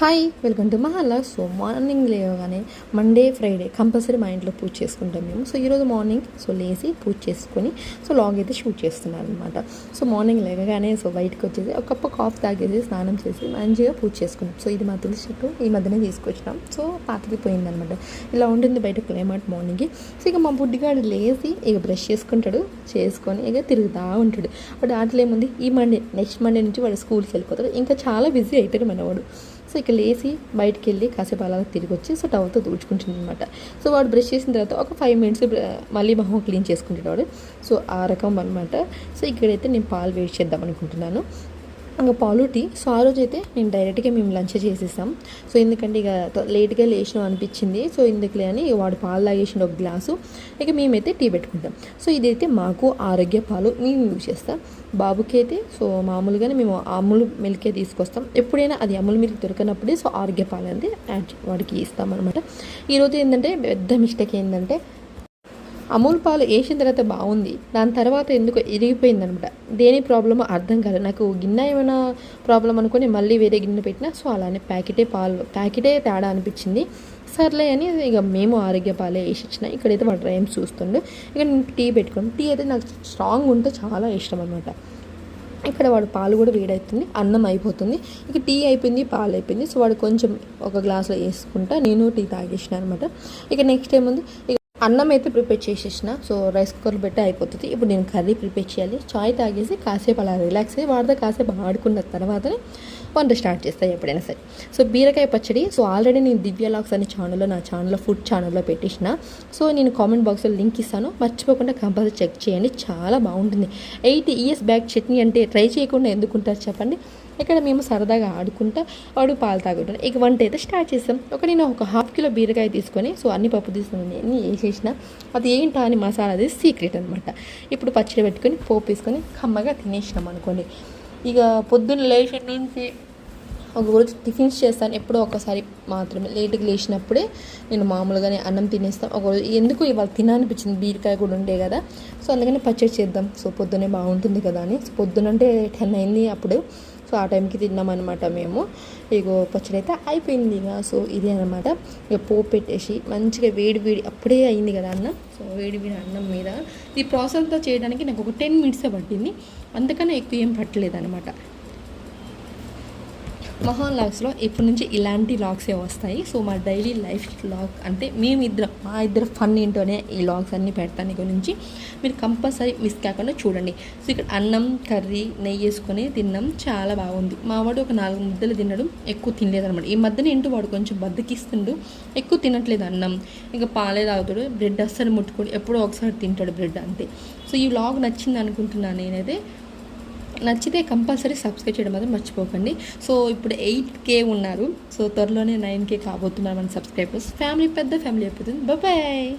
Hi welcome to Mahalla so morning లేవగానే Monday Friday compulsory మా ఇంట్లో పూజ చేసుకుంటాం మేము. సో ఈరోజు మార్నింగ్ సో లేచి పూజ చేసుకొని సో లాగ్ అయితే షూట్ చేస్తున్నాను అనమాట సో మార్నింగ్ లేవగానే సో బయటకు వచ్చేసి ఒక కప్పు కాఫ్ తాగేసి స్నానం చేసి మంచిగా పూజ చేసుకున్నాం. సో ఇది మా తులసి చెట్టు ఈ మధ్యనే తీసుకొచ్చినాం. సో పాతది పోయిందనమాట ఇలా ఉంటుంది బయట క్లైమేట్ మార్నింగ్కి సో ఇక మా బుడ్డిగాడు లేచి ఇక బ్రష్ చేసుకుంటాడు చేసుకొని ఇక తిరుగుతూ ఉంటాడు. వాడు ఆటలు ఏముంది? ఈ మండే నెక్స్ట్ మండే నుంచి వాడు స్కూల్కి వెళ్ళిపోతాడు. ఇంకా చాలా బిజీ అవుతాడు మనవాడు. సో ఇక లేచి బయటికి వెళ్ళి కాసేపు అలా తిరిగి వచ్చి సో టవల్తో తుడుచుకుంటుంది అనమాట సో వాడు బ్రష్ చేసిన తర్వాత ఒక ఫైవ్ మినిట్స్ మళ్ళీ మొహం క్లీన్ చేసుకుంటాడు వాడు. సో ఆ రకం అనమాట సో ఇక్కడైతే నేను పాలు వేడి చేద్దాం అనుకుంటున్నాను. ఇంకా పాలు టీ సో ఆ రోజు అయితే నేను డైరెక్ట్గా మేము లంచ్ చేసేసాం సో ఎందుకంటే ఇక లేట్గా లేచినాం అనిపించింది. సో ఎందుకులే అని వాడు పాలు తాగేసిన ఒక గ్లాసు. ఇక మేమైతే టీ పెట్టుకుంటాం. సో ఇదైతే మాకు ఆరోగ్య పాలు మేము యూజ్ చేస్తాం. బాబుకి అయితే సో మామూలుగానే మేము అమూల్ మిల్కే తీసుకొస్తాం. ఎప్పుడైనా అది అమూల్ మిల్క్ దొరకనప్పుడే సో ఆరోగ్య పాలు అనేది యాడ్ వాడికి ఇస్తాం అనమాట ఈరోజు ఏంటంటే పెద్ద మిస్టేక్ ఏంటంటే అమూల్ పాలు వేసిన తర్వాత బాగుంది. దాని తర్వాత ఎందుకు ఇరిగిపోయిందనమాట. దేని ప్రాబ్లమో అర్థం కాదు నాకు గిన్నె ఏమైనా ప్రాబ్లం అనుకొని మళ్ళీ వేరే గిన్నె పెట్టినా సో అలానే ప్యాకెటే పాలు ప్యాకెటే తేడా అనిపించింది. సర్లే అని ఇక మేము ఆరోగ్య పాలే వేసి ఇచ్చిన. ఇక్కడైతే వాడు రైమ్స్ చూస్తుండు. ఇక నేను టీ పెట్టుకున్నాను. టీ అయితే నాకు స్ట్రాంగ్ ఉంటే చాలా ఇష్టం అనమాట. ఇక్కడ వాడు పాలు కూడా వేడవుతుంది అన్నం అయిపోతుంది. ఇక టీ అయిపోయింది పాలు అయిపోయింది. సో వాడు కొంచెం ఒక గ్లాసులో వేసుకుంటా. నేను టీ తాగేసిన అనమాట. ఇక నెక్స్ట్ ఏముంది? ఇక అన్నం అయితే ప్రిపేర్ చేసేసిన సో రైస్ కుక్కర్లో పెట్టి అయిపోతుంది. ఇప్పుడు నేను కర్రీ ప్రిపేర్ చేయాలి. చాయ్ తాగేసి కాసేపు అలా రిలాక్స్ అయ్యి వాడితే కాసేపు ఆడుకున్న తర్వాతనే వంట స్టార్ట్ చేస్తాయి ఎప్పుడైనా సరే. సో బీరకాయ పచ్చడి సో ఆల్రెడీ నేను దివ్య లాక్స్ అనే ఛానల్లో నా ఛానల్లో ఫుడ్ ఛానల్లో పెట్టేసిన. సో నేను కామెంట్ బాక్స్లో లింక్ ఇస్తాను. మర్చిపోకుండా కంపల్సరీ చెక్ చేయండి. చాలా బాగుంటుంది. ఎయిట్ ఇయర్స్ బ్యాక్ చట్నీ అంటే ట్రై చేయకుండా ఎందుకుంటారు చెప్పండి? ఇక్కడ మేము సరదాగా ఆడుకుంటా వాడు పాలు తాగుతాడు ఇక వంట అయితే స్టార్ట్ చేస్తాం. ఒక నేను ఒక హాఫ్ కిలో బీరకాయ తీసుకొని సో అన్ని పప్పు తీసుకుని అన్ని వేసేసిన. అది ఏంటా అని మసాలా అది సీక్రెట్ అనమాట ఇప్పుడు పచ్చడి పెట్టుకొని పోపు వేసుకొని కమ్మగా తినేసినాం అనుకోండి. ఇక పొద్దున్న లేచిన నుంచి ఒక రోజు టిఫిన్స్ చేస్తాను ఎప్పుడో ఒకసారి మాత్రమే. లేట్గా లేచినప్పుడే నేను మామూలుగానే అన్నం తినేస్తాను. ఒక రోజు ఎందుకు ఇవాళ తినాలనిపించింది? బీరకాయ కూడా ఉండే కదా. సో అందుకని పచ్చడి చేద్దాం. సో పొద్దునే బాగుంటుంది కదా అని. సో పొద్దునంటే టెన్ అయింది అప్పుడు. సో ఆ టైంకి తిన్నామన్నమాట మేము. ఇగో పచ్చడి అయితే అయిపోయింది ఇక సో ఇది అనమాట ఇక పోపు పెట్టేసి మంచిగా వేడి వేడి అప్పుడే అయింది కదా అన్నం. సో వేడి వేడి అన్నం మీద ఈ ప్రాసెస్ అంతా చేయడానికి నాకు ఒక టెన్ మినిట్సే పట్టింది. అందుకనే ఎక్కువ ఏం పట్టలేదు అనమాట మహాన్ లాగ్స్లో ఇప్పటి నుంచి ఇలాంటి లాగ్సే వస్తాయి. సో మా డైలీ లైఫ్ లాగ్ అంటే మేమిద్దరం మా ఇద్దరు ఫన్ ఏంటోనే ఈ లాగ్స్ అన్నీ పెడతాను గురించి మీరు కంపల్సరీ మిస్ కాకుండా చూడండి. సో ఇక్కడ అన్నం కర్రీ నెయ్యి వేసుకొని తిన్నాం. చాలా బాగుంది. మా వాడు ఒక నాలుగు ముద్దలు తినడం ఎక్కువ తినలేదనమాట ఈ మధ్యన ఏంటో వాడు కొంచెం బద్దకిస్తుండు. ఎక్కువ తినట్లేదు అన్నం. ఇంకా పాలే తాగుతాడు. బ్రెడ్ అస్సలు ముట్టుకొని ఎప్పుడో ఒకసారి తింటాడు బ్రెడ్ అంతే. సో ఈ లాగ్ నచ్చింది అనుకుంటున్నాను నేనైతే. నచ్చితే కంపల్సరీ సబ్స్క్రైబ్ చేయడం మాత్రం మర్చిపోకండి. సో ఇప్పుడు ఎయిట్ కే ఉన్నారు. సో త్వరలోనే నైన్ కే కాబోతున్నారు మన సబ్స్క్రైబర్స్. ఫ్యామిలీ పెద్ద ఫ్యామిలీ అయిపోతుంది. బాయ్